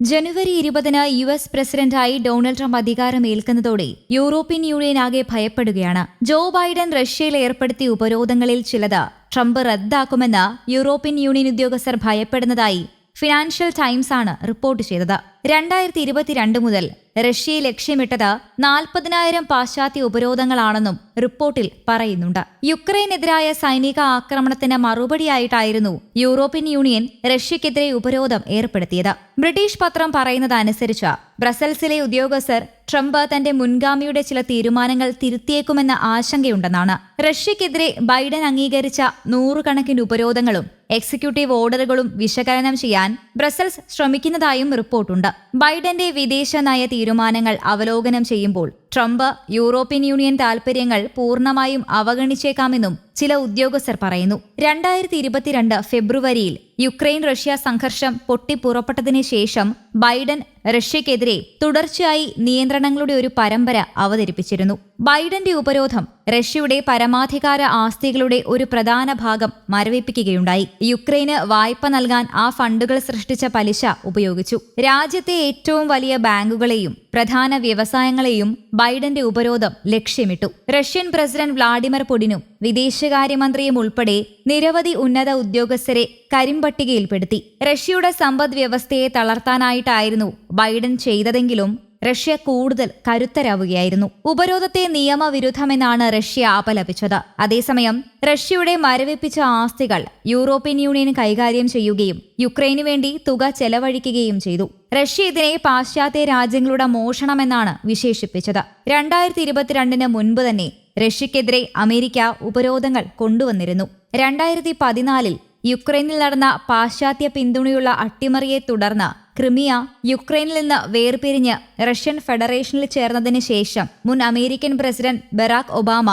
ജനുവരി ഇരുപതിന് U S പ്രസിഡന്റായി Donald Trump അധികാരമേൽക്കുന്നതോടെ യൂറോപ്യൻ യൂണിയൻ ആകെ ഭയപ്പെടുകയാണ്. ജോ ബൈഡൻ റഷ്യയിൽ ഏർപ്പെടുത്തിയ ഉപരോധങ്ങളിൽ ചിലത് ട്രംപ് റദ്ദാക്കുമെന്ന് യൂറോപ്യൻ യൂണിയൻ ഉദ്യോഗസ്ഥർ ഭയപ്പെടുന്നതായി ഫിനാൻഷ്യൽ ടൈംസ് ആണ് റിപ്പോർട്ട് ചെയ്തത്. രണ്ടായിരത്തി ഇരുപത്തിരണ്ട് മുതൽ റഷ്യയെ ലക്ഷ്യമിട്ടത് നാൽപ്പതിനായിരം പാശ്ചാത്യ ഉപരോധങ്ങളാണെന്നും റിപ്പോർട്ടിൽ പറയുന്നുണ്ട്. യുക്രൈനെതിരായ സൈനിക ആക്രമണത്തിന് മറുപടിയായിട്ടായിരുന്നു യൂറോപ്യൻ യൂണിയൻ റഷ്യക്കെതിരെ ഉപരോധം ഏർപ്പെടുത്തിയത്. ബ്രിട്ടീഷ് പത്രം പറയുന്നതനുസരിച്ച് ബ്രസൽസിലെ ഉദ്യോഗസ്ഥർ ട്രംപ് തന്റെ മുൻഗാമിയുടെ ചില തീരുമാനങ്ങൾ തിരുത്തിയേക്കുമെന്ന ആശങ്കയുണ്ടെന്നാണ്. റഷ്യക്കെതിരെ ബൈഡൻ അംഗീകരിച്ച നൂറുകണക്കിന് ഉപരോധങ്ങളും എക്സിക്യൂട്ടീവ് ഓർഡറുകളും വിശകലനം ചെയ്യാൻ ബ്രസൽസ് ശ്രമിക്കുന്നതായും റിപ്പോർട്ടുണ്ട്. ബൈഡന്റെ വിദേശ നയ തീരുമാനങ്ങൾ അവലോകനം ചെയ്യുമ്പോൾ ട്രംപ് യൂറോപ്യൻ യൂണിയൻ താൽപര്യങ്ങൾ പൂർണമായും അവഗണിച്ചേക്കാമെന്നും ചില ഉദ്യോഗസ്ഥർ പറയുന്നു. രണ്ടായിരത്തി ഇരുപത്തിരണ്ട് ഫെബ്രുവരിയിൽ യുക്രൈൻ റഷ്യ സംഘർഷം പൊട്ടിപ്പുറപ്പെട്ടതിന് ശേഷം ബൈഡൻ റഷ്യക്കെതിരെ തുടർച്ചയായി നിയന്ത്രണങ്ങളുടെ ഒരു പരമ്പര അവതരിപ്പിച്ചിരുന്നു. ബൈഡന്റെ ഉപരോധം റഷ്യയുടെ പരമാധികാര ആസ്തികളുടെ ഒരു പ്രധാന ഭാഗം മരവിപ്പിക്കുകയുണ്ടായി. യുക്രൈന് വായ്പ നൽകാൻ ആ ഫണ്ടുകൾ സൃഷ്ടിച്ച പലിശ ഉപയോഗിച്ചു. രാജ്യത്തെ ഏറ്റവും വലിയ ബാങ്കുകളെയും പ്രധാന വ്യവസായങ്ങളെയും ബൈഡന്റെ ഉപരോധം ലക്ഷ്യമിട്ടു. റഷ്യൻ പ്രസിഡന്റ് വ്ളാഡിമിർ പുടിനും വിദേശകാര്യമന്ത്രിയും ഉൾപ്പെടെ നിരവധി ഉന്നത ഉദ്യോഗസ്ഥരെ കരിമ്പട്ടികയിൽപ്പെടുത്തി. റഷ്യയുടെ സമ്പദ് വ്യവസ്ഥയെ തളർത്താനായിട്ടായിരുന്നു ബൈഡൻ ചെയ്തതെങ്കിലും റഷ്യ കൂടുതൽ കരുത്തരാവുകയായിരുന്നു. ഉപരോധത്തെ നിയമവിരുദ്ധമെന്നാണ് റഷ്യ അപലപിച്ചത് അതേസമയം റഷ്യയുടെ മരവിപ്പിച്ച ആസ്തികൾ യൂറോപ്യൻ യൂണിയൻ കൈകാര്യം ചെയ്യുകയും യുക്രൈനു വേണ്ടി തുക ചെലവഴിക്കുകയും ചെയ്തു. റഷ്യ ഇതിനെ പാശ്ചാത്യ രാജ്യങ്ങളുടെ മോഷണമെന്നാണ് വിശേഷിപ്പിച്ചത്. രണ്ടായിരത്തി ഇരുപത്തിരണ്ടിന് മുൻപ് തന്നെ റഷ്യക്കെതിരെ അമേരിക്ക ഉപരോധങ്ങൾ കൊണ്ടുവന്നിരുന്നു. രണ്ടായിരത്തി പതിനാലിൽ യുക്രൈനിൽ നടന്ന പാശ്ചാത്യ പിന്തുണയുള്ള അട്ടിമറിയെ തുടർന്ന് ക്രിമിയ യുക്രൈനിൽ നിന്ന് വേർപിരിഞ്ഞ് റഷ്യൻ ഫെഡറേഷനിൽ ചേർന്നതിന് ശേഷം മുൻ അമേരിക്കൻ പ്രസിഡന്റ് ബറാക് ഒബാമ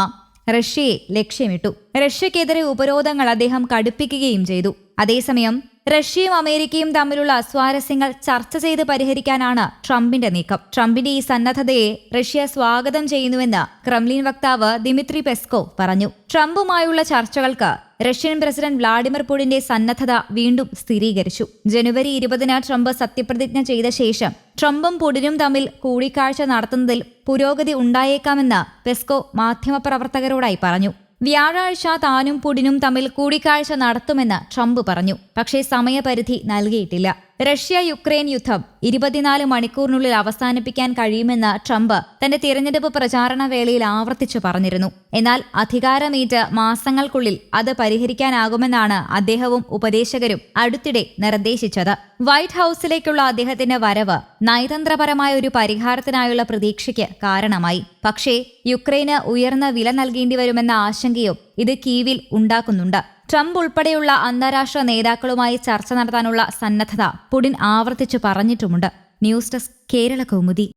റഷ്യയെ ലക്ഷ്യമിട്ടു. റഷ്യക്കെതിരെ ഉപരോധങ്ങൾ അദ്ദേഹം കടുപ്പിക്കുകയും ചെയ്തു. അതേസമയം റഷ്യയും അമേരിക്കയും തമ്മിലുള്ള സ്വാരസ്യങ്ങൾ ചർച്ച ചെയ്ത് പരിഹരിക്കാനാണ് ട്രംപിന്റെ നീക്കം. ട്രംപിന്റെ ഈ സന്നദ്ധതയെ റഷ്യ സ്വാഗതം ചെയ്യുന്നുവെന്ന് ക്രെംലിൻ വക്താവ് ദിമിത്രി പെസ്കോ പറഞ്ഞു. ട്രംപുമായുള്ള ചർച്ചകൾക്ക് റഷ്യൻ പ്രസിഡന്റ് വ്ളാഡിമിർ പുടിന്റെ സന്നദ്ധത വീണ്ടും സ്ഥിരീകരിച്ചു. ജനുവരി ഇരുപതിന് ട്രംപ് സത്യപ്രതിജ്ഞ ചെയ്ത ശേഷം ട്രംപും പുടിനും തമ്മിൽ കൂടിക്കാഴ്ച നടത്തുന്നതിൽ പുരോഗതി ഉണ്ടായേക്കാമെന്ന് പെസ്കോ മാധ്യമപ്രവർത്തകരോടായി പറഞ്ഞു. വ്യാഴാഴ്ച താനും പുടിനും തമ്മിൽ കൂടിക്കാഴ്ച നടത്തുമെന്ന് ട്രംപ് പറഞ്ഞു. പക്ഷേ സമയപരിധി നൽകിയിട്ടില്ല. റഷ്യ യുക്രൈൻ യുദ്ധം ഇരുപത്തിനാല് മണിക്കൂറിനുള്ളിൽ അവസാനിപ്പിക്കാൻ കഴിയുമെന്ന് ട്രംപ് തന്റെ തിരഞ്ഞെടുപ്പ് പ്രചാരണ വേളയിൽ ആവർത്തിച്ചു പറഞ്ഞിരുന്നു. എന്നാൽ അധികാരമേറ്റ് മാസങ്ങൾക്കുള്ളിൽ അത് പരിഹരിക്കാനാകുമെന്നാണ് അദ്ദേഹവും ഉപദേശകരും അടുത്തിടെ നിർദ്ദേശിച്ചത്. വൈറ്റ് ഹൌസിലേക്കുള്ള അദ്ദേഹത്തിന്റെ വരവ് നയതന്ത്രപരമായ ഒരു പരിഹാരത്തിനായുള്ള പ്രതീക്ഷയ്ക്ക് കാരണമായി. പക്ഷേ യുക്രൈന് ഉയർന്ന വില നൽകേണ്ടി വരുമെന്ന ആശങ്കയും ഇത് കീവിൽ ഉണ്ടാക്കുന്നുണ്ട്. ട്രംപ് ഉൾപ്പെടെയുള്ള അന്താരാഷ്ട്ര നേതാക്കളുമായി ചർച്ച നടത്താനുള്ള സന്നദ്ധത പുടിൻ ആവർത്തിച്ചു പറഞ്ഞിട്ടുമുണ്ട്. News desk Kerala Kaumudi.